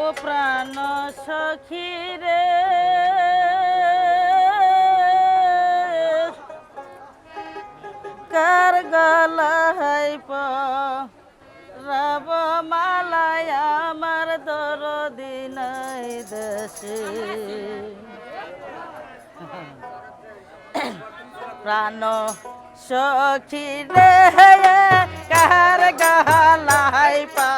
ও প্রাণ সখী রে। কার গলাই রব মালায় আমার দরদি নাই দেশে। প্রাণ সখী রে, কার গলাই পা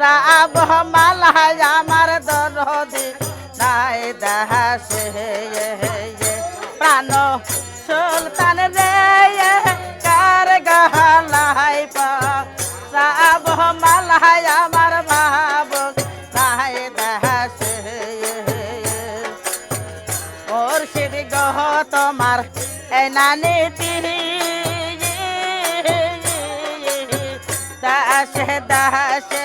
রাব মালায় আমার দরদি নাই দাসে প্রাণ সুলতান রে কার গলাই পা রাব মালায় আমার ভাব নাই দাসে মুর্শিদ গহ তোমার এই নানীতি দাসে দাসে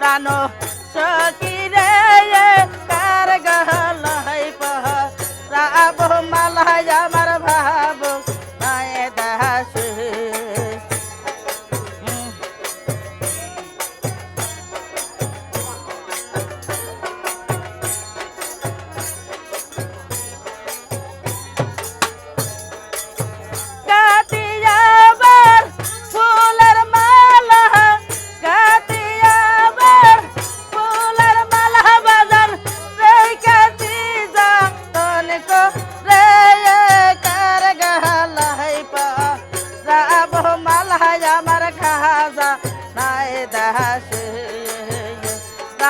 প্রাণ সখী রে কার গহলাই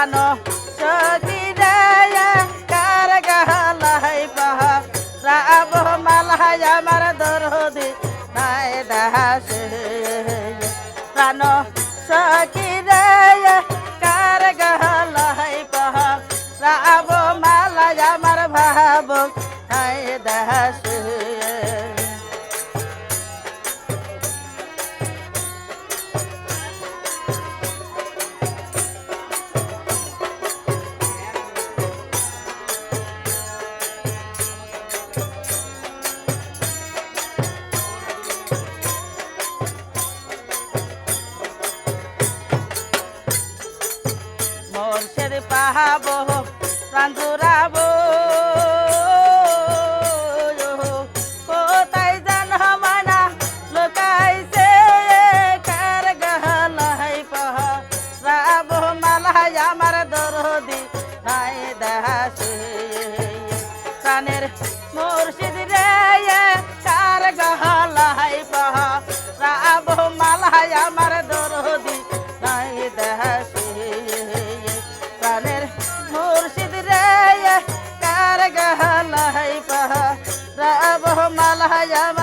প্রাণ পাহাবো প্রাণ জুড়াবো। গহলাই পাহা রাব মালাই